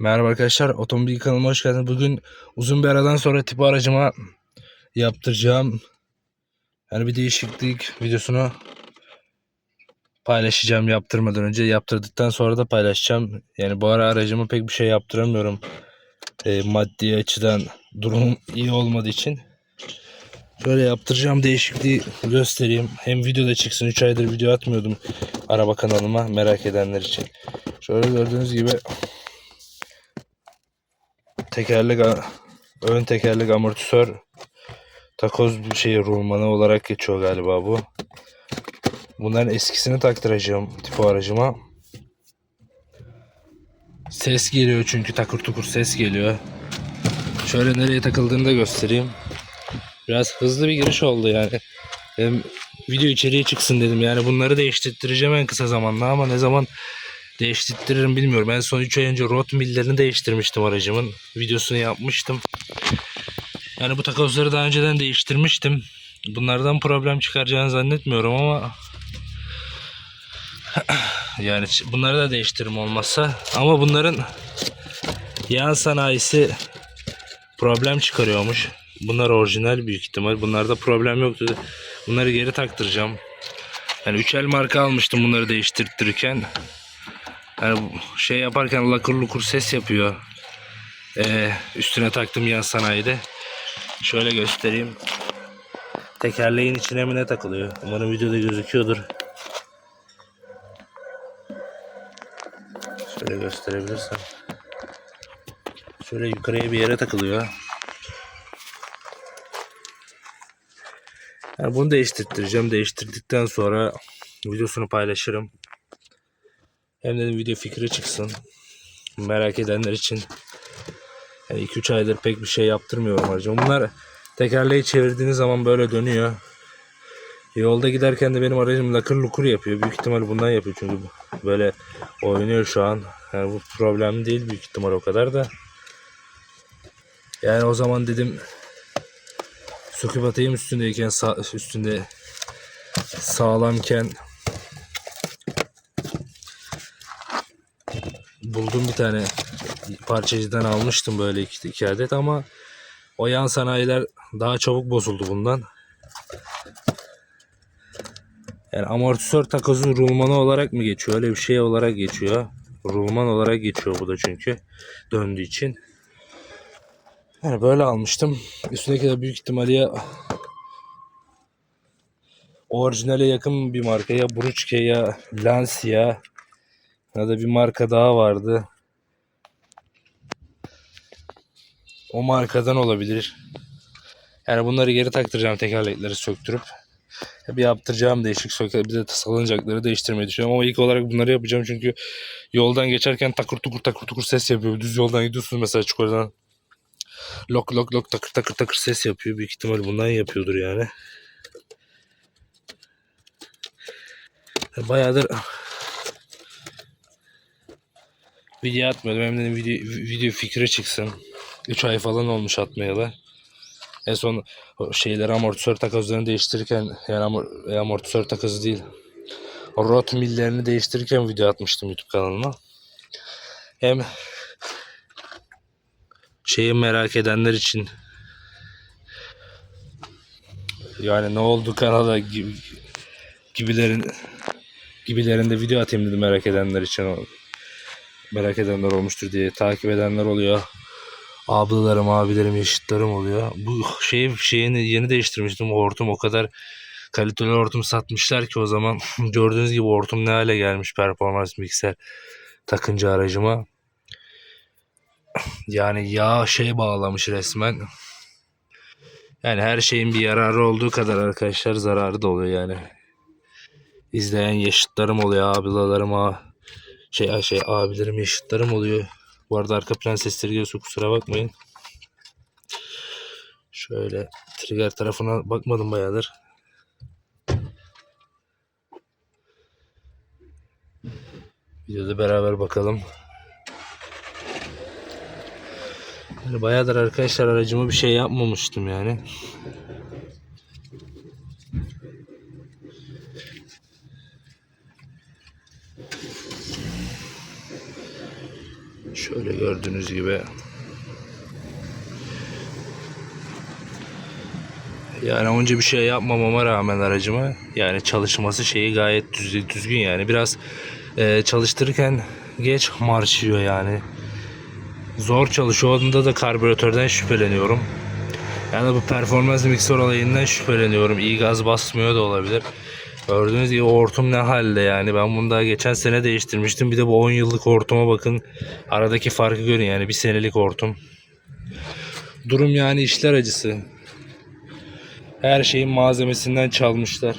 Merhaba arkadaşlar, otomobil kanalıma hoş geldiniz. Bugün uzun bir aradan sonra tip aracıma yaptıracağım. Yani bir değişiklik videosunu paylaşacağım yaptırmadan önce. Yaptırdıktan sonra da paylaşacağım. Yani bu ara aracıma pek bir şey yaptıramıyorum. E, maddi açıdan durum iyi olmadığı için. Böyle yaptıracağım değişikliği göstereyim. Hem videoda çıksın. 3 aydır video atmıyordum araba kanalıma merak edenler için. Şöyle gördüğünüz gibi tekerlek ön tekerlek amortisör takoz bir şey rulmanı olarak geçiyor galiba bu. Bunların eskisini taktıracağım tipo aracıma. Ses geliyor çünkü takır tukur ses geliyor. Şöyle nereye takıldığını da göstereyim. Biraz hızlı bir giriş oldu yani. Hem video içeriği çıksın dedim. Yani bunları değiştireceğim en kısa zamanda ama ne zaman değiştiririm bilmiyorum. En son 3 ay önce rot millerini değiştirmiştim aracımın. Videosunu yapmıştım. Yani bu takozları daha önceden değiştirmiştim. Bunlardan problem çıkaracağını zannetmiyorum ama yani bunları da değiştiririm olmazsa. Ama bunların yan sanayisi problem çıkarıyormuş. Bunlar orijinal büyük ihtimal. Bunlarda problem yoktu. Bunları geri taktıracağım. Yani 3 marka almıştım bunları değiştirtirken. Yani şey yaparken lakır lukur ses yapıyor. Ee, üstüne taktım yan sanayide. Şöyle göstereyim. Tekerleğin içine mi ne takılıyor? Umarım videoda gözüküyordur. Şöyle gösterebilirsem. Şöyle yukarıya bir yere takılıyor. Yani bunu değiştireceğim. Değiştirdikten sonra videosunu paylaşırım. Hem de video fikri çıksın. Merak edenler için. Yani 2-3 aydır pek bir şey yaptırmıyorum aracıma. Bunlar tekerleği çevirdiğiniz zaman böyle dönüyor. Yolda giderken de benim aracım lakır lukur yapıyor. Büyük ihtimal bundan yapıyor çünkü böyle oynuyor şu an. Yani bu problem değil büyük ihtimal o kadar da. Yani o zaman dedim söküp atayım üstündeyken sağ, üstünde sağlamken buldum bir tane parçacıdan almıştım böyle iki, iki adet ama o yan sanayiler daha çabuk bozuldu bundan. Yani amortisör takozu rulmanı olarak mı geçiyor? Öyle bir şey olarak geçiyor. Rulman olarak geçiyor bu da çünkü döndüğü için. Yani böyle almıştım. Üstündeki de büyük ihtimalle orijinale yakın bir marka ya Bruchke ya Lancia ya da bir marka daha vardı. O markadan olabilir. Yani bunları geri taktıracağım tekerlekleri söktürüp. Bir yaptıracağım değişik söker. Bir de salıncakları değiştirmeyi düşünüyorum ama ilk olarak bunları yapacağım çünkü yoldan geçerken takır tukur takır tukur ses yapıyor. Düz yoldan gidiyorsunuz mesela çukurdan. Lok lok lok takır takır takır ses yapıyor. Büyük ihtimal bundan yapıyordur yani. Bayağıdır video atmıyordum. Hem dedim video, video fikri çıksın. 3 ay falan olmuş atmayalı. En son şeyleri amortisör takozlarını değiştirirken yani amor, e, amortisör takozu değil. Rot millerini değiştirirken video atmıştım YouTube kanalıma. Hem şeyi merak edenler için yani ne oldu kanala gibi, gibilerin gibilerinde video atayım dedim merak edenler için merak edenler olmuştur diye takip edenler oluyor. Ablalarım, abilerim, yaşıtlarım oluyor. Bu şeyi şeyini yeni değiştirmiştim. Hortum o kadar kaliteli hortum satmışlar ki o zaman gördüğünüz gibi hortum ne hale gelmiş performans mikser takınca aracıma. Yani yağ şey bağlamış resmen. Yani her şeyin bir yararı olduğu kadar arkadaşlar zararı da oluyor yani. İzleyen yaşıtlarım oluyor, abilalarım, a- şey şey abilerim, yaşıtlarım oluyor. Bu arada arka plan sesleri geliyorsa kusura bakmayın. Şöyle trigger tarafına bakmadım bayağıdır. Videoda beraber bakalım. Yani bayağıdır arkadaşlar aracıma bir şey yapmamıştım yani. Şöyle gördüğünüz gibi. Yani önce bir şey yapmamama rağmen aracıma yani çalışması şeyi gayet düz- düzgün yani biraz e, çalıştırırken geç marş yiyor yani. Zor çalışıyor. Da karbüratörden şüpheleniyorum. Yani bu performans mikser olayından şüpheleniyorum. İyi gaz basmıyor da olabilir. Gördüğünüz gibi hortum ne halde yani. Ben bunu daha geçen sene değiştirmiştim. Bir de bu 10 yıllık hortuma bakın. Aradaki farkı görün yani. Bir senelik hortum. Durum yani işler acısı. Her şeyin malzemesinden çalmışlar.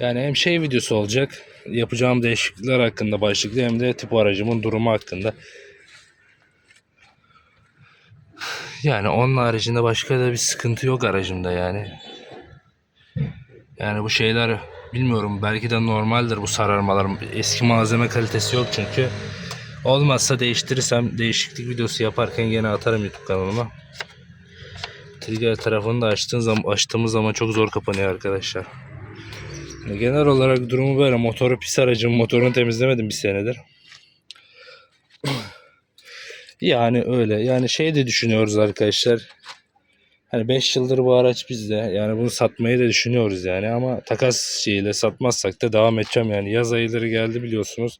Yani hem şey videosu olacak. Yapacağım değişiklikler hakkında başlıklı hem de tip aracımın durumu hakkında. Yani onun haricinde başka da bir sıkıntı yok aracımda yani. Yani bu şeyler bilmiyorum belki de normaldir bu sararmalar. Eski malzeme kalitesi yok çünkü. Olmazsa değiştirirsem değişiklik videosu yaparken gene atarım YouTube kanalıma. Trigger tarafını da açtığın zaman, açtığımız zaman çok zor kapanıyor arkadaşlar. Genel olarak durumu böyle. Motoru pis aracım. Motorunu temizlemedim bir senedir. Yani öyle. Yani şey de düşünüyoruz arkadaşlar. Hani 5 yıldır bu araç bizde. Yani bunu satmayı da düşünüyoruz yani ama takas şeyiyle satmazsak da devam edeceğim yani. Yaz ayları geldi biliyorsunuz.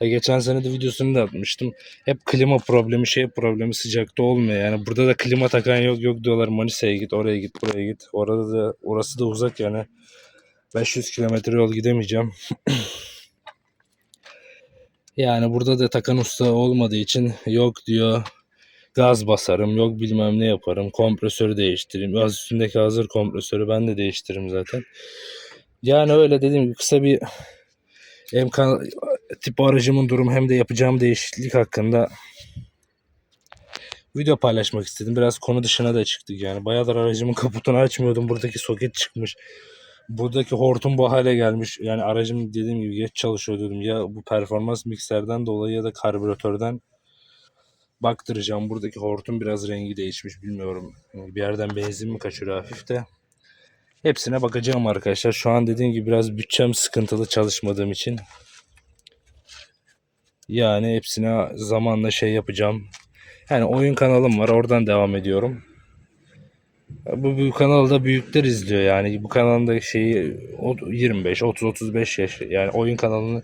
E geçen sene de videosunu da atmıştım. Hep klima problemi, şey problemi sıcakta olmuyor. Yani burada da klima takan yok yok diyorlar. Manisa'ya git, oraya git, buraya git. Orada da orası da uzak yani. 500 kilometre yol gidemeyeceğim. yani burada da takan usta olmadığı için yok diyor gaz basarım yok bilmem ne yaparım kompresörü değiştireyim. Gaz üstündeki hazır kompresörü ben de değiştiririm zaten. Yani öyle dediğim gibi kısa bir hem tip aracımın durumu hem de yapacağım değişiklik hakkında video paylaşmak istedim. Biraz konu dışına da çıktık yani. Bayağıdır aracımın kaputunu açmıyordum. Buradaki soket çıkmış. Buradaki hortum bu hale gelmiş. Yani aracım dediğim gibi geç çalışıyor dedim ya bu performans mikserden dolayı ya da karbüratörden baktıracağım. Buradaki hortum biraz rengi değişmiş bilmiyorum. Bir yerden benzin mi kaçırıyor hafif de. Hepsine bakacağım arkadaşlar. Şu an dediğim gibi biraz bütçem sıkıntılı çalışmadığım için. Yani hepsine zamanla şey yapacağım. Yani oyun kanalım var. Oradan devam ediyorum. Bu, bu kanalda büyükler izliyor yani. Bu kanalda şeyi o 25, 30, 35 yaş. Yani oyun kanalını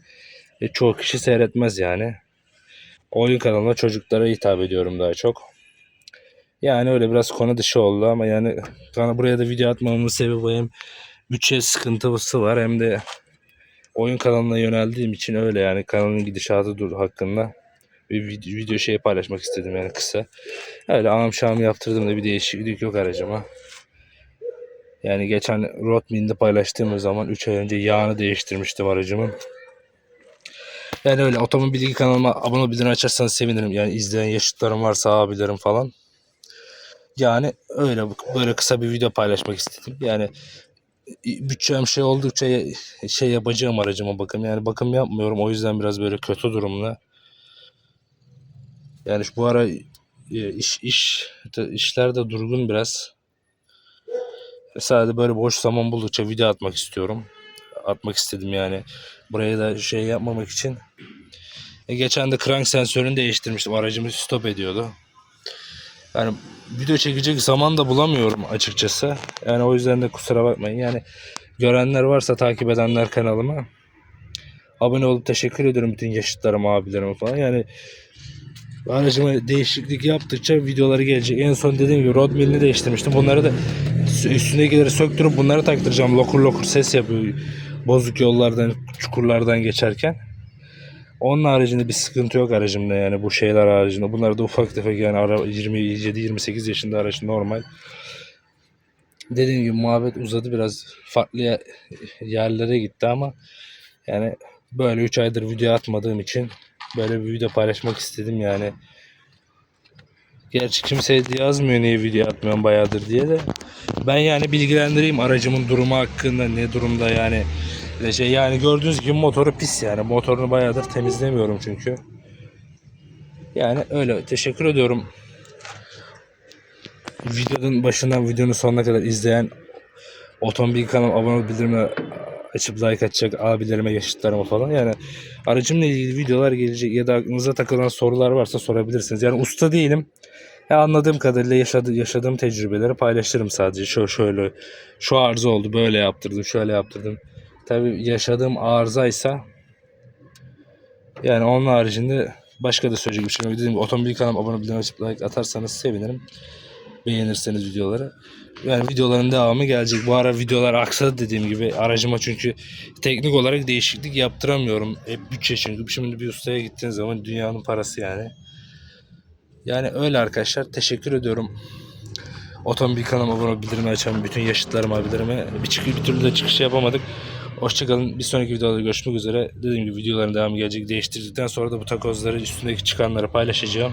e, çoğu kişi seyretmez yani. Oyun kanalına çocuklara hitap ediyorum daha çok. Yani öyle biraz konu dışı oldu ama yani bana buraya da video atmamın sebebi hem bütçe sıkıntısı var hem de oyun kanalına yöneldiğim için öyle yani kanalın gidişatı dur hakkında bir video, şey paylaşmak istedim yani kısa. Öyle ağam şam yaptırdım da bir değişiklik yok aracıma. Yani geçen Rotmin'de paylaştığımız zaman 3 ay önce yağını değiştirmiştim aracımın. Yani öyle otomobil bilgi kanalıma abone olup açarsanız sevinirim. Yani izleyen yaşıtlarım varsa abilerim falan. Yani öyle böyle kısa bir video paylaşmak istedim. Yani bütçem şey oldukça şey yapacağım aracıma bakım. Yani bakım yapmıyorum. O yüzden biraz böyle kötü durumda. Yani şu bu ara e, iş iş işler de durgun biraz. Sadece böyle boş zaman buldukça video atmak istiyorum. Atmak istedim yani. Buraya da şey yapmamak için. E, geçen de crank sensörünü değiştirmiştim. Aracımı stop ediyordu. Yani video çekecek zaman da bulamıyorum açıkçası. Yani o yüzden de kusura bakmayın. Yani görenler varsa takip edenler kanalıma abone olup teşekkür ediyorum bütün yaşıtlarıma, abilerime falan. Yani aracıma değişiklik yaptıkça videoları gelecek. En son dediğim gibi rod milini değiştirmiştim. Bunları da üstündekileri söktürüp bunları taktıracağım. Lokur lokur ses yapıyor. Bozuk yollardan, çukurlardan geçerken. Onun haricinde bir sıkıntı yok aracımda yani bu şeyler haricinde. Bunlar da ufak tefek yani ara 27-28 yaşında araç normal. Dediğim gibi muhabbet uzadı biraz farklı yerlere gitti ama yani böyle 3 aydır video atmadığım için böyle bir video paylaşmak istedim yani. Gerçi kimse yazmıyor niye video atmıyorum bayağıdır diye de. Ben yani bilgilendireyim aracımın durumu hakkında ne durumda yani. Şey yani gördüğünüz gibi motoru pis yani. Motorunu bayağıdır temizlemiyorum çünkü. Yani öyle. Teşekkür ediyorum. Videonun başından videonun sonuna kadar izleyen otomobil kanal abone bildirimi açıp like atacak abilerime, yaşıtlarıma falan. Yani aracımla ilgili videolar gelecek ya da aklınıza takılan sorular varsa sorabilirsiniz. Yani usta değilim. Ya anladığım kadarıyla yaşadı, yaşadığım tecrübeleri paylaşırım sadece. Şu şöyle şu arıza oldu, böyle yaptırdım, şöyle yaptırdım. Tabii yaşadığım arızaysa yani onun haricinde başka da söyleyecek bir şey yok. Dediğim gibi otomobil kanalıma abone bildirim açıp like atarsanız sevinirim. Beğenirseniz videoları. Yani videoların devamı gelecek. Bu ara videolar aksadı dediğim gibi. Aracıma çünkü teknik olarak değişiklik yaptıramıyorum. Hep bütçe çünkü. Şimdi bir ustaya gittiğiniz zaman dünyanın parası yani. Yani öyle arkadaşlar. Teşekkür ediyorum. Otomobil kanalıma abone bildirimi açan bütün yaşıtlarım abilerime. Bir, çık bir türlü de çıkış yapamadık. Hoşçakalın. Bir sonraki videoda görüşmek üzere. Dediğim gibi videoların devamı gelecek. Değiştirdikten sonra da bu takozları üstündeki çıkanları paylaşacağım.